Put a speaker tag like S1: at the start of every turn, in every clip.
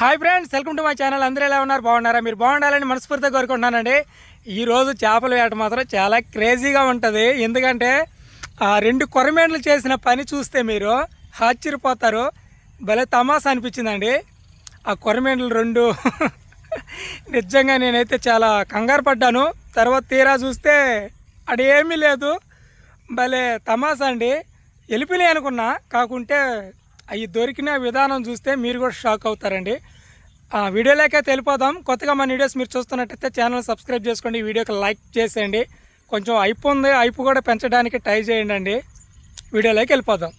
S1: Hi friends welcome to my channel. అందరూ ఎలా ఉన్నారు? బాగున్నారా? మీరు బాగుండాలని మనస్ఫూర్తిగా కోరుకుంటున్నానండి. ఈరోజు చేపల వేట మాత్రం చాలా క్రేజీగా ఉంటుంది. ఎందుకంటే ఆ రెండు కొరమేండ్లు చేసిన పని చూస్తే మీరు ఆశ్చర్యపోతారు. భలే తమాసా అనిపించిందండి. ఆ కొరమేండ్లు రెండు. నిజంగా నేనైతే చాలా కంగారు పడ్డాను. తర్వాత తీరా చూస్తే అడేమీ లేదు. భలే తమాసా అండి. వెళ్ళిపోయినాయి అనుకున్నా కాకుంటే అవి దొరికిన విధానం చూస్తే మీరు కూడా షాక్ అవుతారండి. ఆ వీడియోలోకి వెళ్ళిపోదాం కొత్తగా మన వీడియోస్ మీరు చూస్తున్నట్టయితే ఛానల్ సబ్స్క్రైబ్ చేసుకోండి వీడియోకి లైక్ చేసేయండి. కొంచెం అయిపోయింది ఉంది కూడా పెంచడానికి ట్రై చేయండి అండి వీడియోలోకి వెళ్ళిపోదాం.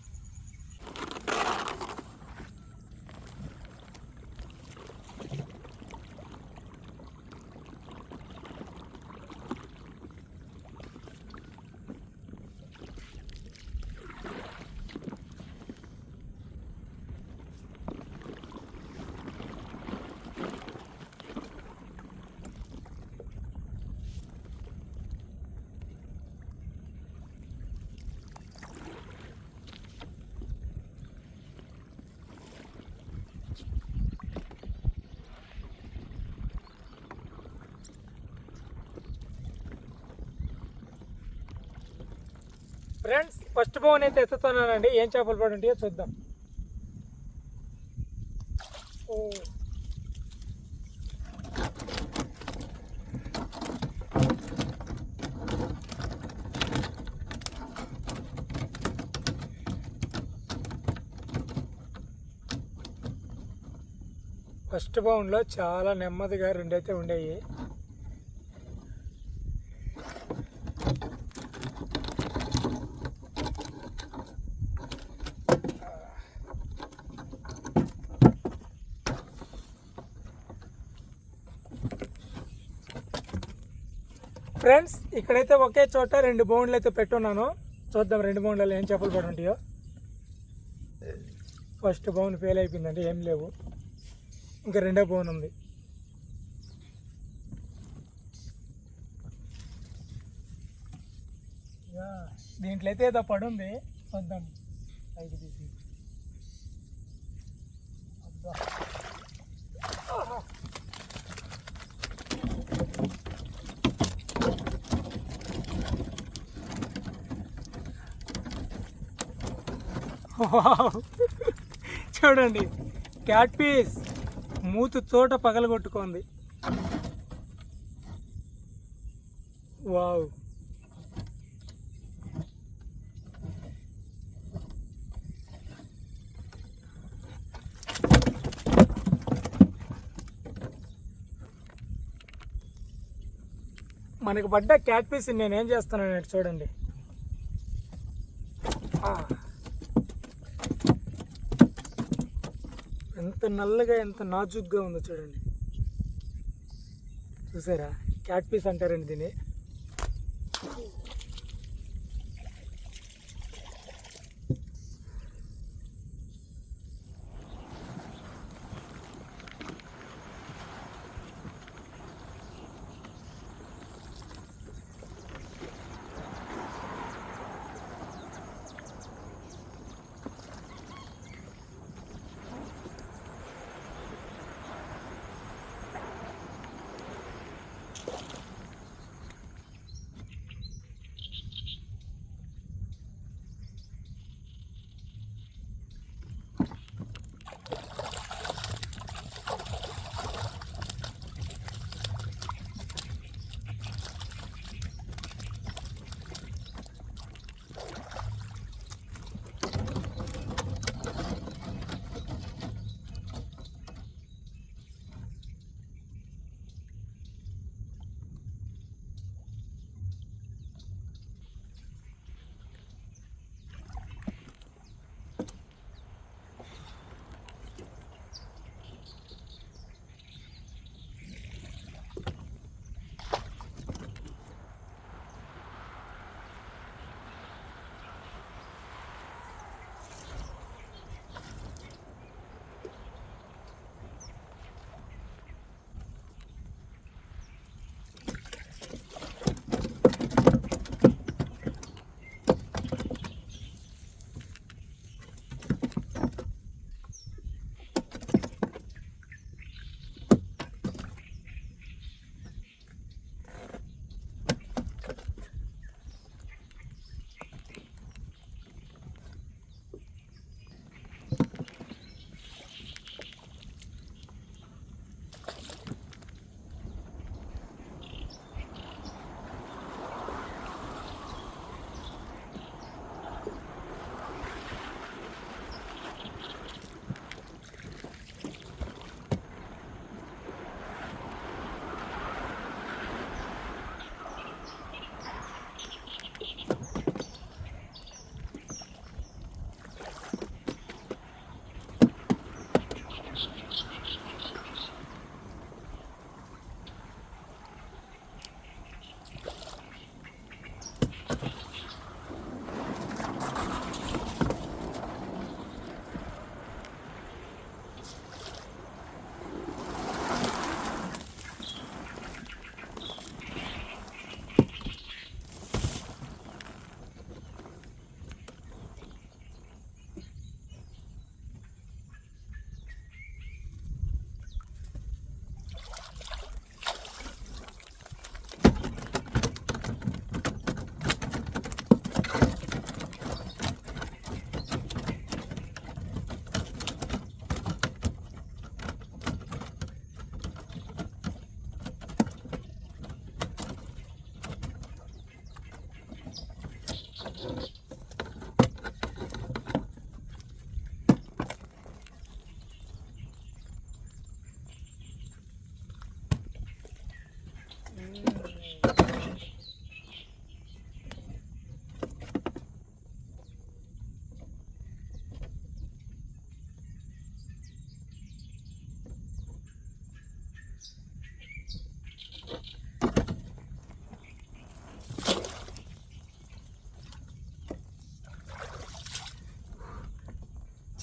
S1: ఫ్రెండ్స్ ఫస్ట్ బోన్ అయితే ఎత్తుతున్నానండి. ఏం చేపలు పడి ఉంటాయో చూద్దాం ఫస్ట్ బౌండ్లో చాలా నెమ్మదిగా రెండైతే ఉండేవి ఫ్రెండ్స్ ఇక్కడైతే ఒకే చోట రెండు బౌండ్లు అయితే పెట్టున్నాను. చూద్దాం రెండు బౌండ్లలో ఏం చేపలు పడి ఉంటాయో. ఫస్ట్ బౌండ్ ఫెయిల్ అయిపోయిందండి ఏం లేవు. ఇంకా రెండో బౌన్ ఉంది. యా, దీంట్లో అయితే ఏదో పడి ఉంది. చూద్దాం. పైకి తీసి. అబ్బా. చూడండి క్యాట్ పీస్ మూతు చోట పగలగొట్టుకుంది. వావ్. మనకు పడ్డ క్యాట్ పీస్ నేనేం చేస్తాను చూడండి ఆ. ఎంత నల్లగా ఎంత నాజుగ్గా ఉందో చూడండి. చూసారా? క్యాట్ పీస్ అంటారండి దీన్ని.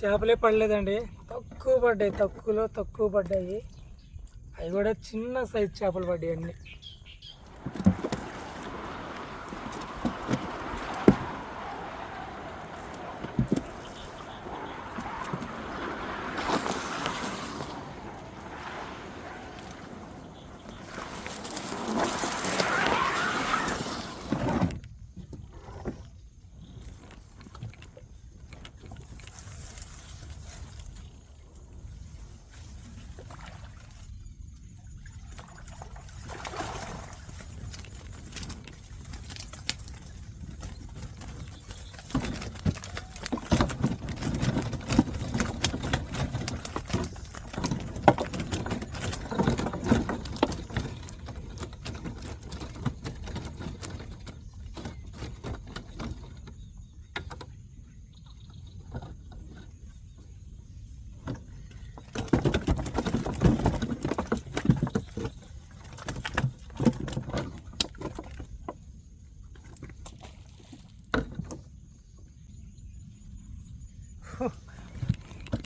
S1: చేపలే పడలేదండి. తక్కువ పడ్డాయి తక్కువలో తక్కువ పడ్డాయి. అవి కూడా చిన్న సైజు చేపలు పడ్డాయి అన్ని.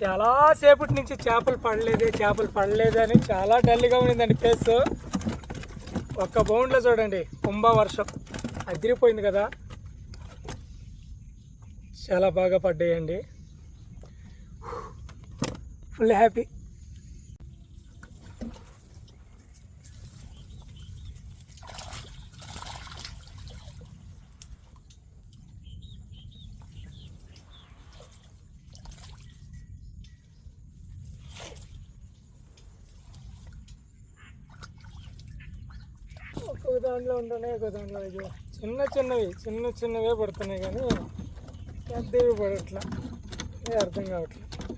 S1: చాలా సేపటి నుంచి చేపలు పడలేదే చేపలు పడలేదు అని చాలా డల్గా ఉండిందండి ఫేస్. ఒక్క బౌండ్లో చూడండి కుంభ వర్షం అదిరిపోయింది కదా. చాలా బాగా పడ్డాయండి. ఫుల్ హ్యాపీ ఒక దాంట్లో ఉంటున్నాయి ఒక దాంట్లో ఇది. చిన్న చిన్నవి చిన్న చిన్నవే పడుతున్నాయి కానీ పెద్దవి పడట్లా. అర్థం కావట్లేదు.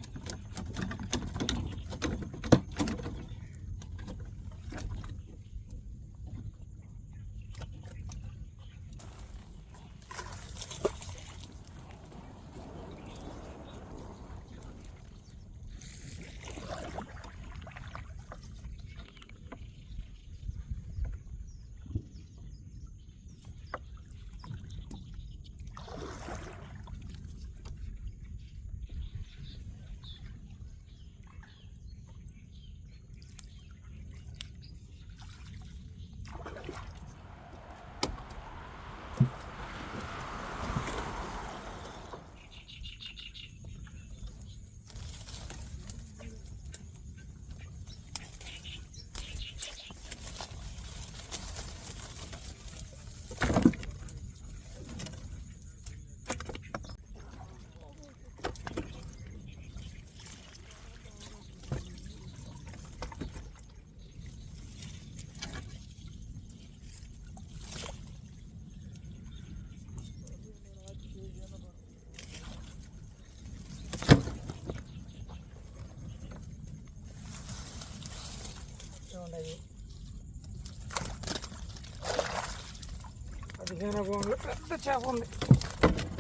S1: పదిహేను పెద్ద చేప ఉంది.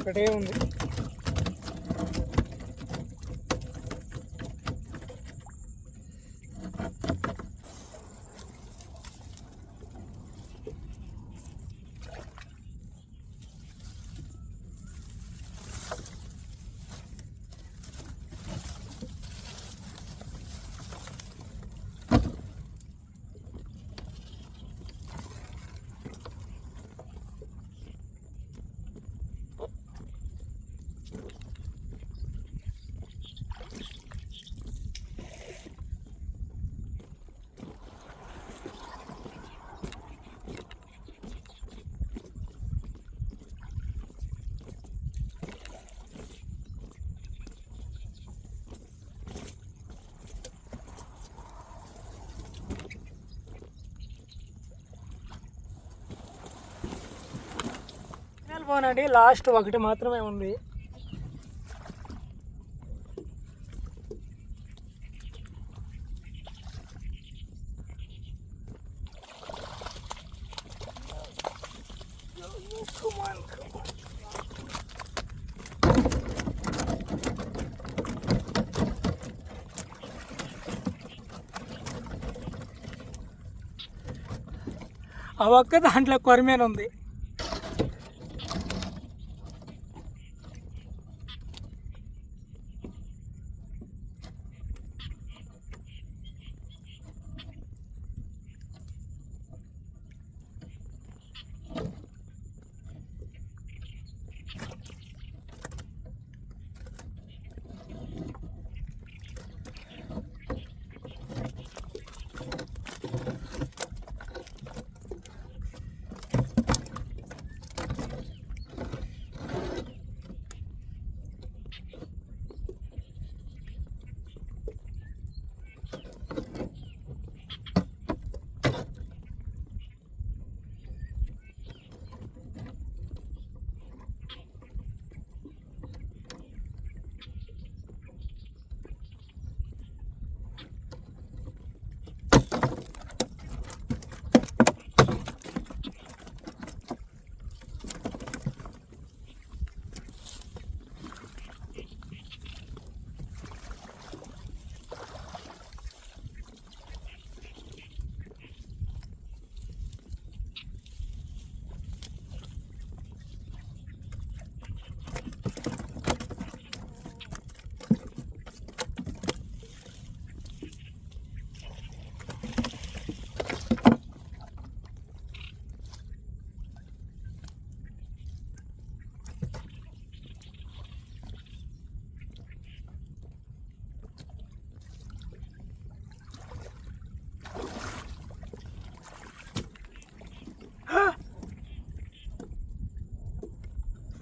S1: ఒకటే ఉంది. అయిపోనండి లాస్ట్ ఒకటి మాత్రమే ఉంది. ఆ ఒక్క దాంట్లో కొరమేన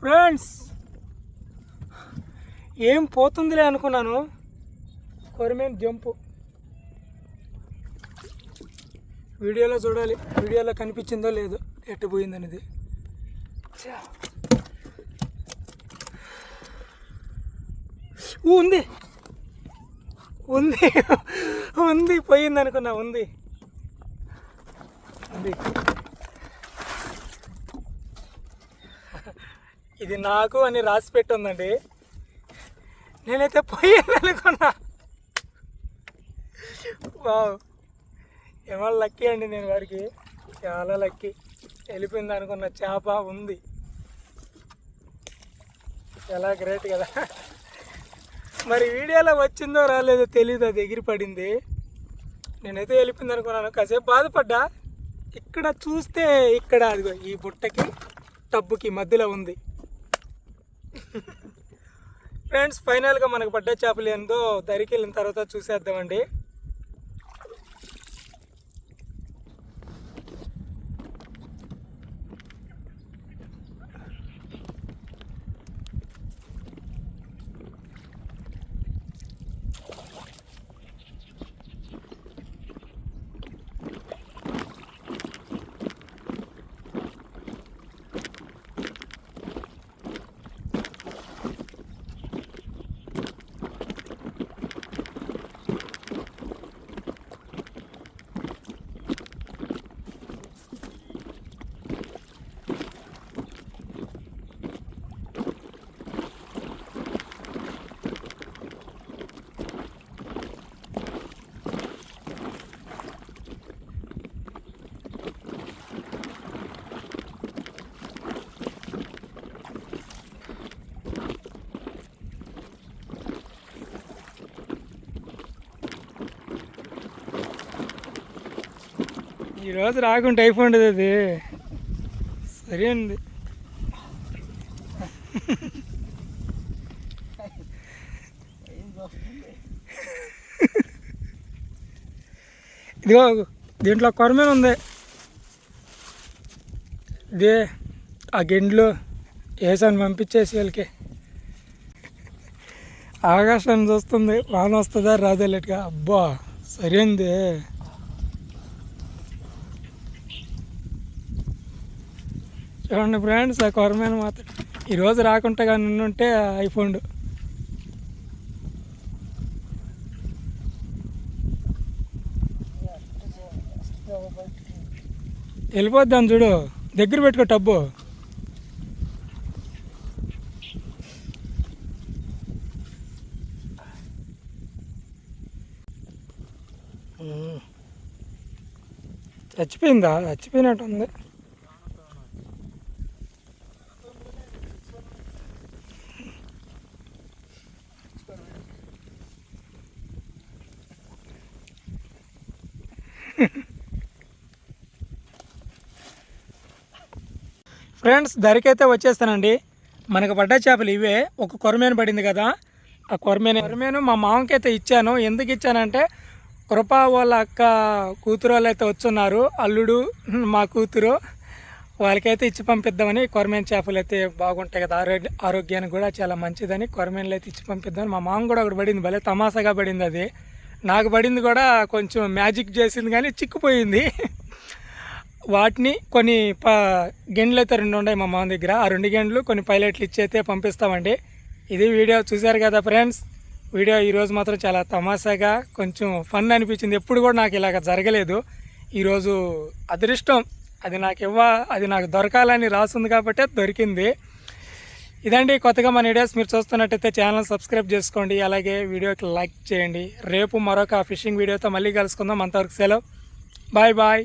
S1: ఫ్రెండ్స్ ఏం పోతుందిలే అనుకున్నాను. కొరమేన్ జంపు. వీడియోలో చూడాలి వీడియోలో కనిపించిందో లేదో ఎట్టు పోయిందనేది. ఛా. ఉంది. ఉంది. ఉంది పోయింది అనుకున్నా ఉంది. ఉంది. ఇది నాకు అని రాసి పెట్టుందండి. నేనైతే పోయింది అనుకున్నా. వావ్. ఏమో లక్కీ అండి నేను వారికి చాలా లక్కీ. వెళ్ళిపోయింది అనుకున్న చేప ఉంది. చాలా గ్రేట్ కదా. మరి వీడియోలో వచ్చిందో రాలేదో తెలియదు అది ఎగిరి పడింది నేనైతే వెళ్ళిపోయింది అనుకున్నాను. కాసేపు బాధపడ్డా. ఇక్కడ చూస్తే ఇక్కడ అదిగో ఈ బుట్టకి టబ్బుకి మధ్యలో ఉంది. ఫ్రెండ్స్ ఫైనల్గా మనకు పడ్డ చేపలు ఏందో దరికి వెళ్ళిన తర్వాత చూసేద్దామండి. ఈరోజు రాకుండా అయిపోయింది అది. సరే అండి ఇదిగో దీంట్లో కొరమేన ఉంది. ఇదే ఆ గిండ్లు వేసాను పంపించేసి వీళ్ళకి. ఆకాశాన్ని చూస్తుంది వాన వస్తుందా రాదేలేట్గా అబ్బా సరైంది చూడండి ఫ్రెండ్స్ ఆ కొరమైన మాత్రం ఈరోజు రాకుంటే కానీ ఉంటే అయిపోండు వెళ్ళిపోద్దాం చూడు. దగ్గర పెట్టుకో టబ్బు. చచ్చిపోయిందా? చచ్చిపోయినట్టు ఉంది ఫ్రెండ్స్ ధరకైతే వచ్చేస్తానండి. మనకు పడ్డ చేపలు ఇవే. ఒక కొరమేను పడింది కదా ఆ కొరమేను కొరమేను మా మామకైతే ఇచ్చాను. ఎందుకు ఇచ్చానంటే కృప వాళ్ళ అక్క కూతురు వాళ్ళు అయితే వచ్చున్నారు. అల్లుడు మా కూతురు. వాళ్ళకైతే ఇచ్చి పంపిద్దామని కొరమేను చేపలు అయితే బాగుంటాయి కదా. ఆరోగ్య ఆరోగ్యానికి కూడా చాలా మంచిదని కొరమేనులు అయితే ఇచ్చి పంపిద్దామని. మా మామ కూడా ఒకటి పడింది. భలే తమాసాగా పడింది అది. నాకు పడింది కూడా కొంచెం మ్యాజిక్ చేసింది కానీ చిక్కుపోయింది. వాటిని కొన్ని ప గెండ్లు అయితే రెండు ఉన్నాయి మా మామ దగ్గర. ఆ రెండు గెండ్లు కొన్ని పైలట్లు ఇచ్చి అయితే పంపిస్తామండి. ఇది వీడియో చూశారు కదా ఫ్రెండ్స్? వీడియో ఈరోజు మాత్రం చాలా తమాషాగా కొంచెం ఫన్ అనిపించింది. ఎప్పుడు కూడా నాకు ఇలాగ జరగలేదు. ఈరోజు అదృష్టం. అది నాకు ఇవ్వ అది నాకు దొరకాలని రాసింది కాబట్టి దొరికింది. ఇదండి కొత్తగా మన వీడియోస్. మీరు చూస్తున్నట్టయితే ఛానల్ సబ్స్క్రైబ్ చేసుకోండి. అలాగే వీడియోకి లైక్ చేయండి. రేపు మరొక ఫిషింగ్ వీడియోతో మళ్ళీ కలుసుకుందాం. అంతవరకు సెలవు. Bye bye.